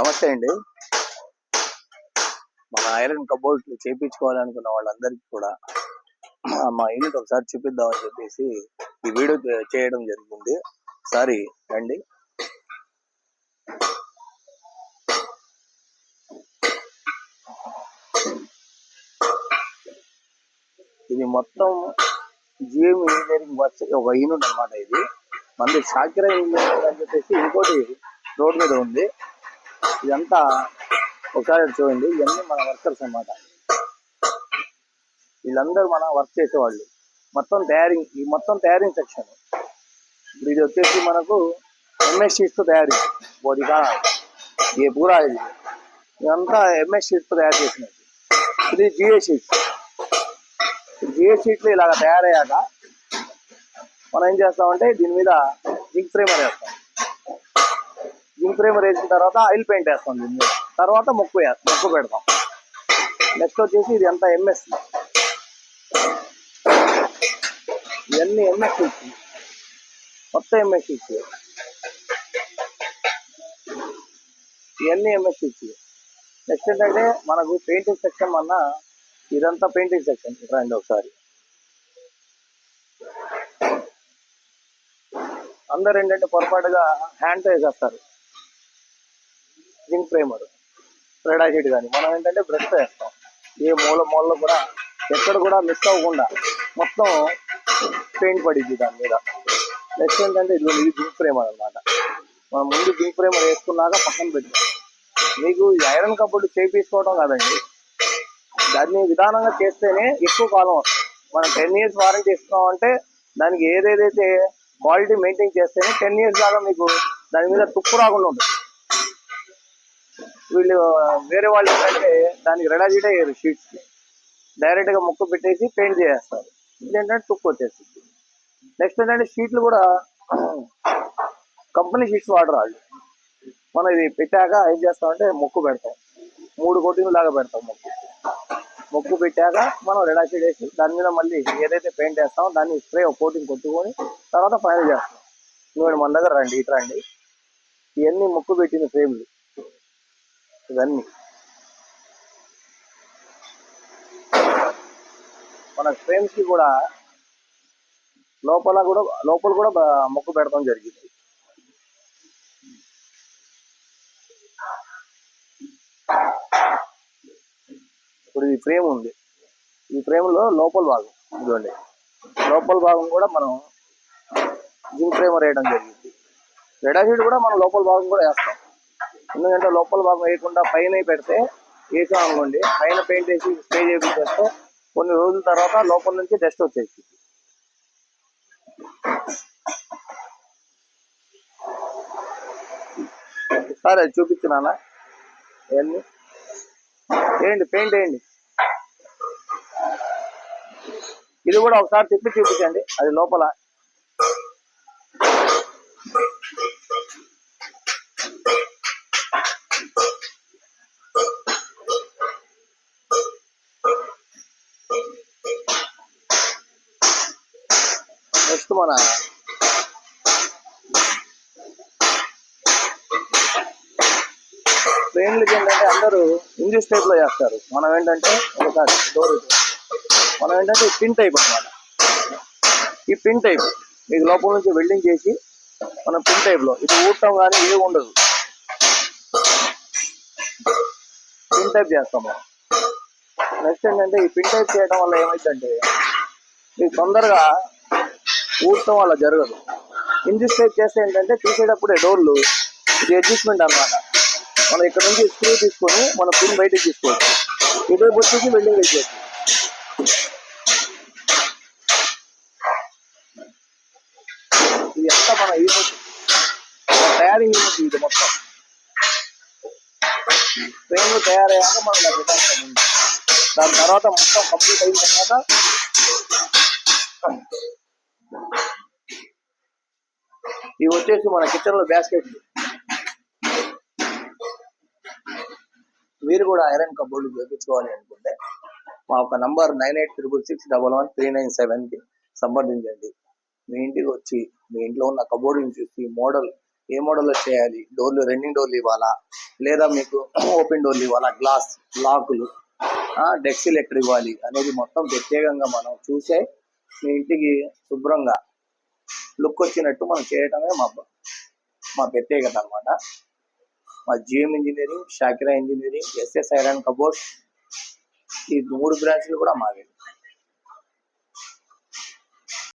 నమస్తే అండి. మన ఐరన్ కబోర్డ్ చేయించుకోవాలనుకున్న వాళ్ళందరికీ కూడా మా యూనిట్ ఒకసారి చూపిద్దామని చెప్పేసి ఈ వీడియో చేయడం జరిగింది. సారీ రండి. ఇది మొత్తం జిఎం ఇంజనీరింగ్ వర్క్స్ ఒక యూనిట్ అన్నమాట ఇది. మనది షాకిరా ఇంజనీరింగ్ అని చెప్పేసి ఇంకోటి రోడ్ మీద ఉంది. ఇదంతా ఒకసారి చూడండి. ఇవన్నీ మన వర్కర్స్ అన్నమాట. వీళ్ళందరూ మన వర్క్ చేసేవాళ్ళు. మొత్తం తయారీ ఈ మొత్తం తయారీ సెక్షన్. ఇప్పుడు ఇది వచ్చేసి మనకు ఎంఎస్ షీట్స్ తయారీ. బోధిగా ఏ పూరా ఇది. ఇదంతా ఎంఎస్ షీట్స్ తయారు చేసినది. ఇది జిఏ షీట్స్. జిఏ షీట్లు ఇలాగ తయారయ్యాక మనం ఏం చేస్తామంటే దీని మీద జింక్ ఫ్రేమర్ వేస్తాం. జింక్ ఫ్రేమ్ వేసిన తర్వాత ఆయిల్ పెయింట్ వేస్తాం దీని మీద తర్వాత ముక్కు వే- ముక్కు పెడతాం. నెక్స్ట్ వచ్చేసి ఇది ఎంత ఎంఎస్? ఇవన్నీ ఎంఎస్ ఇచ్చి. మొత్తం ఎంఎస్ ఇచ్చి. ఇవన్నీ ఎంఎస్ ఇచ్చి. నెక్స్ట్ ఏంటంటే మనకు పెయింటింగ్ సెక్షన్ అన్న ఇదంతా పెయింటింగ్ సెక్షన్. రండి ఒకసారి. అందరు ఏంటంటే పొరపాటుగా హ్యాండ్ వేసేస్తారు. జింక్ ఫ్రేమర్ రెడా కానీ మనం ఏంటంటే బ్రష్ వేస్తాం. ఏ మూల మూలలో కూడా ఎక్కడ కూడా మిస్ అవ్వకుండా మొత్తం పెయింట్ పడిద్ది దాని మీద. నెక్స్ట్ ఏంటంటే ఇది ఇది జింక్ ఫ్రేమర్ అనమాట మనం ముందు జింక్ ఫ్రేమర్ వేసుకున్నాక పక్కన పెట్టుకోం మీకు ఈ ఐరన్ కబోర్డు చేయించుకోవడం కాదండి. దాన్ని విధానంగా చేస్తేనే ఎక్కువ కాలం వస్తుంది. మనం టెన్ ఇయర్స్ వారంటీ ఇస్తున్నామంటే దానికి ఏదేదైతే క్వాలిటీ మెయింటైన్ చేస్తేనే టెన్ ఇయర్స్ దాకా మీకు దాని మీద తుప్పు రాకుండా ఉంటుంది. వీళ్ళు వేరే వాళ్ళు ఏంటంటే దానికి రెడాజిటే అయ్యారు షీట్స్ డైరెక్ట్గా ముక్క పెట్టేసి పెయింట్ చేసేస్తారు. ఇదేంటంటే తుక్కు వచ్చేస్తుంది. నెక్స్ట్ ఏంటంటే షీట్లు కూడా కంపెనీ షీట్స్ వాడరు వాళ్ళు. మనం ఇది పెట్టాక ఏం చేస్తామంటే ముక్కు పెడతాం. మూడు కోటింగ్ లాగా పెడతాం ముక్కు. ముక్కు పెట్టాక మనం రెడా షీట్ వేసి దాని మీద మళ్ళీ ఏదైతే పెయింట్ వేస్తామో దాన్ని స్ప్రే ఒక కోటింగ్ కొట్టుకొని తర్వాత ఫైనల్ చేస్తాం. నువ్వు మన దగ్గర రండి ఇటు రండి. ఇవన్నీ ముక్కు పెట్టిన ఫ్రేమ్లు. ఇవన్నీ మన ఫ్రేమ్స్కి కూడా లోపల కూడా లోపల కూడా మొక్కు పెడతాం జరిగింది. ఇప్పుడు ఈ ఫ్రేమ్ ఉంది. ఈ ఫ్రేమ్లో లోపల భాగం ఇదిగోండి. లోపల భాగం కూడా మనం జిమ్ ఫ్రేమ్ వేయడం జరిగింది. రెడా షీట్ కూడా మనం లోపల భాగం కూడా వేస్తాం. ఎందుకంటే లోపల భాగం వేయకుండా పైన పెడితే వేసాం అనుకోండి. పైన పెయింట్ వేసి స్ప్రే చేయించేస్తే కొన్ని రోజుల తర్వాత లోపల నుంచి డస్ట్ వచ్చేసి సరే చూపించినానా ఇవన్నీ వేయండి పెయింట్ వేయండి ఇది కూడా ఒకసారి తిప్పి చూపించండి. అది లోపల. నెక్స్ట్ మన ట్రైన్లకి ఏంటంటే అందరూ ఇంగ్లీష్ టైప్లో చేస్తారు. మనం ఏంటంటే ఒకసారి డోర్ మనం ఏంటంటే పిన్ టైప్ అన్నమాట. ఈ పిన్ టైప్ మీకు లోపల నుంచి వెల్డింగ్ చేసి మనం పిన్ టైప్లో ఇది ఊడటం కానీ ఏ ఉండదు. పిన్ టైప్ చేస్తాం మనం. నెక్స్ట్ ఏంటంటే ఈ పిన్ టైప్ చేయడం వల్ల ఏమైందంటే మీకు తొందరగా ఊడటం అలా జరగదు. ఇంగ్లీష్ చేస్తే ఏంటంటే తీసేటప్పుడే డోర్లు ఇది అడ్జస్ట్మెంట్ అన్నమాట. మనం ఇక్కడ నుంచి స్క్రూ తీసుకొని మన పిన్ బయటకు తీసుకోవచ్చు. ఇదే వచ్చేసి వెల్డింగ్ వేసేసి ఇది అంతా మన యూనిట్ తయారీ యూనిట్ ఇది మొత్తం. ట్రైన్లు తయారయ్యాక మనం దాని తర్వాత మొత్తం కంప్లీట్ అయిన తర్వాత ఇవి వచ్చేసి మన కిచెన్లో మీరు కూడా ఐరన్ కబోర్డు చేయించుకోవాలి అనుకుంటే మా ఒక number nine eight triple six double one three nine సెవెన్కి సంప్రదించండి. మీ ఇంటికి వచ్చి మీ ఇంట్లో ఉన్న కబోర్డుని చూసి మోడల్ ఏ మోడల్లో చేయాలి? డోర్లు రన్నింగ్ డోర్లు ఇవ్వాలా? లేదా మీకు ఓపెన్ డోర్లు ఇవ్వాలా? గ్లాస్ లాకులు డెక్సిల్ ఎక్కడ ఇవ్వాలి? అనేది మొత్తం ప్రత్యేకంగా మనం చూసే మీ ఇంటికి శుభ్రంగా లుక్ వచ్చినట్టు మనం చేయటమే మా మా ప్రత్యేకత అన్నమాట. మా GM engineering Shakira engineering SS iron cupboard ఈ మూడు బ్రాంచ్లు కూడా మావే.